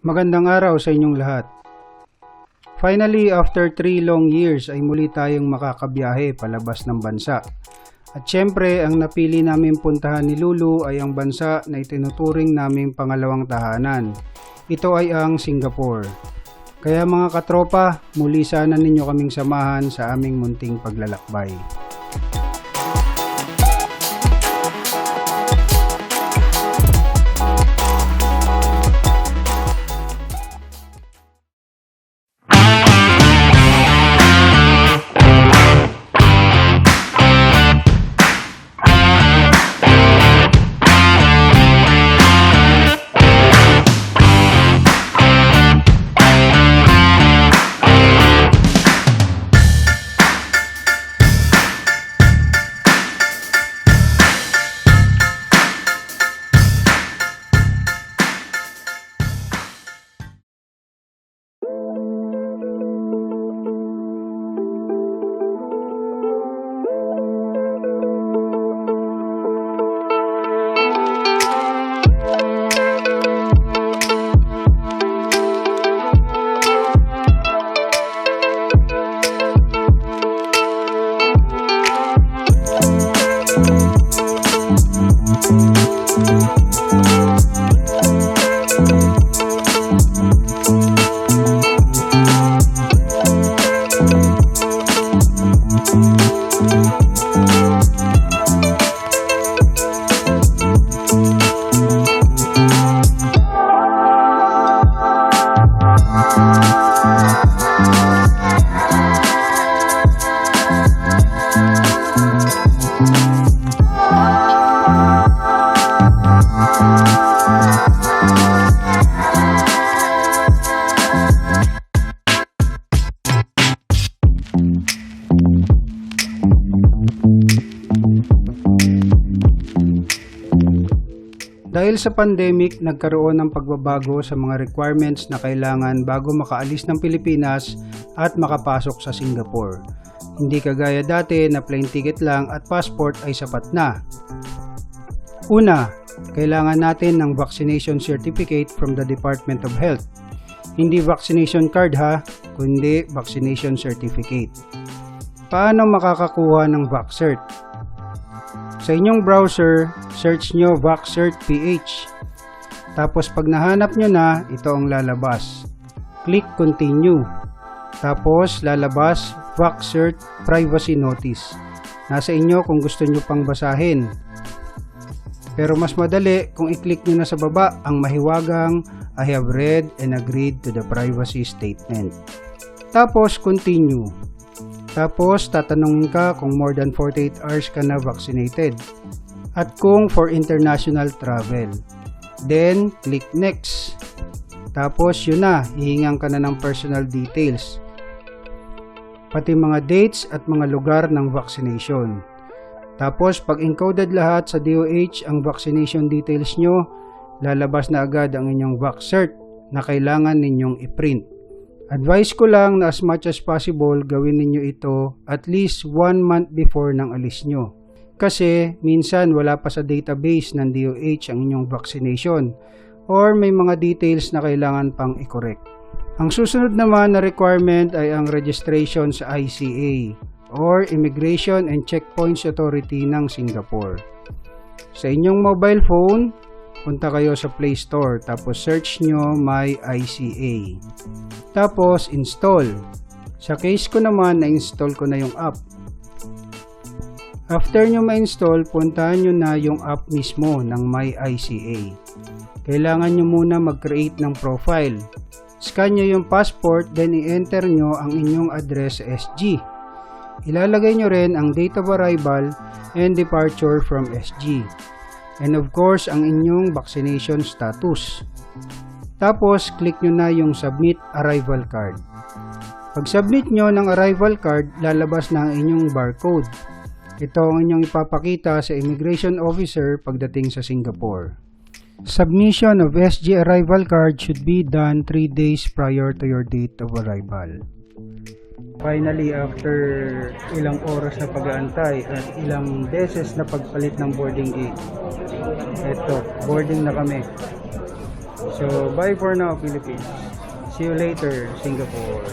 Magandang araw sa inyong lahat. Finally, after 3 long years ay muli tayong makakabiyahe palabas ng bansa. At syempre, ang napili namin puntahan ni Lulu ay ang bansa na itinuturing naming pangalawang tahanan. Ito ay ang Singapore. Kaya mga katropa, muli sana ninyo kaming samahan sa aming munting paglalakbay. Dahil sa pandemic, nagkaroon ng pagbabago sa mga requirements na kailangan bago makaalis ng Pilipinas at makapasok sa Singapore. Hindi kagaya dati na plane ticket lang at passport ay sapat na. Una, kailangan natin ng vaccination certificate from the Department of Health. Hindi vaccination card ha, kundi vaccination certificate. Paano makakakuha ng VaxCert? Sa inyong browser, search nyo VaxCert PH. Tapos pag nahanap nyo na, ito ang lalabas. Click Continue. Tapos lalabas VaxCert Privacy Notice. Nasa inyo kung gusto nyo pang basahin. Pero mas madali kung i-click nyo na sa baba ang mahiwagang I have read and agreed to the privacy statement. Tapos continue. Tapos, tatanungin ka kung more than 48 hours ka na vaccinated. At kung for international travel. Then, click next. Tapos, yun na, hihingan ka na ng personal details. Pati mga dates at mga lugar ng vaccination. Tapos, pag encoded lahat sa DOH ang vaccination details nyo, lalabas na agad ang inyong VaxCert na kailangan ninyong i-print. Advice ko lang na as much as possible gawin ninyo ito at least one month before ng alis nyo. Kasi minsan wala pa sa database ng DOH ang inyong vaccination or may mga details na kailangan pang i-correct. Ang susunod naman na requirement ay ang registration sa ICA or Immigration and Checkpoints Authority ng Singapore. Sa inyong mobile phone, punta kayo sa Play Store tapos search nyo My ICA. Tapos install. Sa case ko naman, na-install ko na yung app. After nyo ma-install, puntahan nyo na yung app mismo ng My ICA. Kailangan nyo muna mag-create ng profile. Scan nyo yung passport, then i-enter nyo ang inyong address SG. Ilalagay nyo rin ang date of arrival and departure from SG. And of course, ang inyong vaccination status. Tapos, click nyo na yung Submit Arrival Card. Pag submit nyo ng arrival card, lalabas na ang inyong barcode. Ito ang inyong ipapakita sa immigration officer pagdating sa Singapore. Submission of SG arrival card should be done 3 days prior to your date of arrival. Finally, after ilang oras na pag-aantay at ilang beses na pagpalit ng boarding gate, eto, boarding na kami. So, bye for now, Philippines. See you later, Singapore.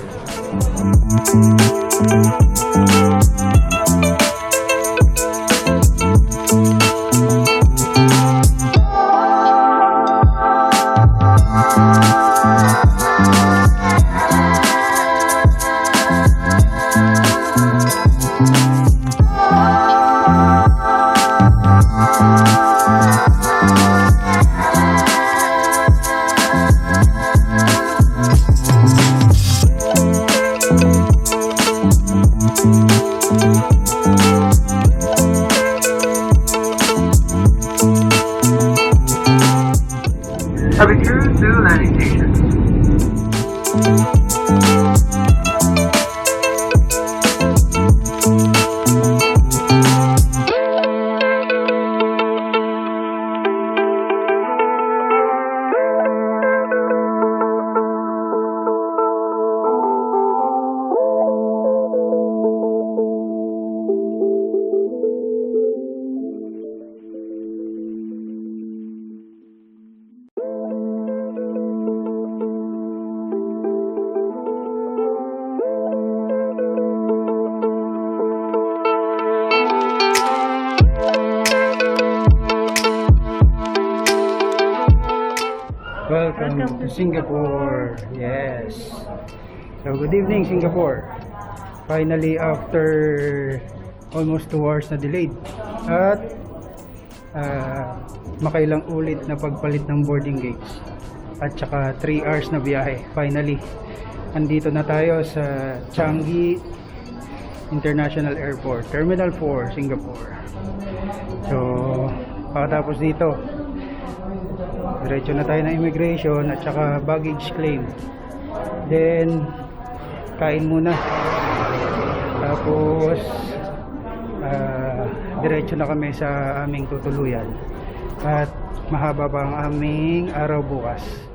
Welcome to Singapore. Yes. So, good evening, Singapore. Finally, after almost 2 hours na delayed. At ah, makailang ulit na pagpalit ng boarding gates. At saka 3 hours na biyahe. Finally, andito na tayo sa Changi International Airport, Terminal 4, Singapore. So, pagkatapos dito, diretso na tayo ng immigration at saka baggage claim. Then, kain muna. Tapos, ah, diretso na kami sa aming tutuluyan. At mahaba pa ang aming araw bukas.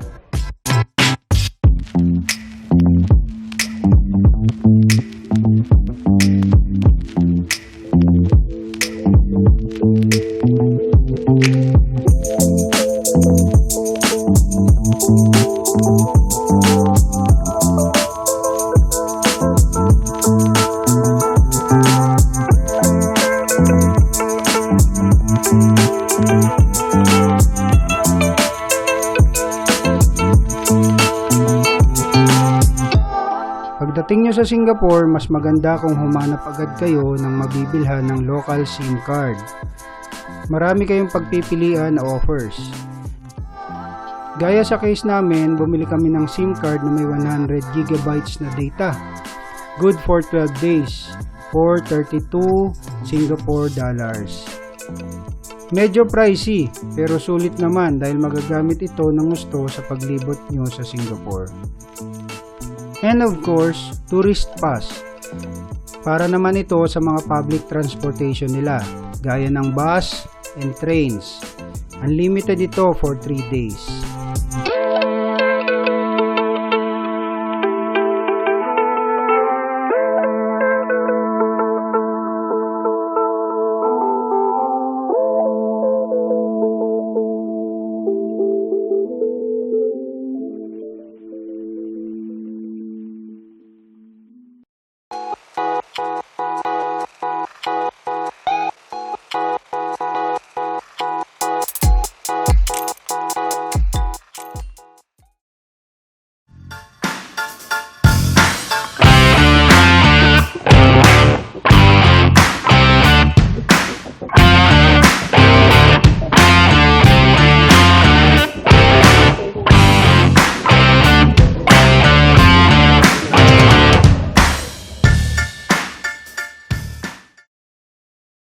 Pagdating nyo sa Singapore, mas maganda kung humanap agad kayo ng mabibilhan ng local SIM card. Marami kayong pagpipilian na offers. Gaya sa case namin, bumili kami ng SIM card na may 100 gigabytes na data. Good for 12 days for 32 Singapore dollars. Medyo pricey pero sulit naman dahil magagamit ito ng gusto sa paglibot nyo sa Singapore. And of course, tourist pass. Para naman ito sa mga public transportation nila, gaya ng bus and trains. Unlimited ito for 3 days.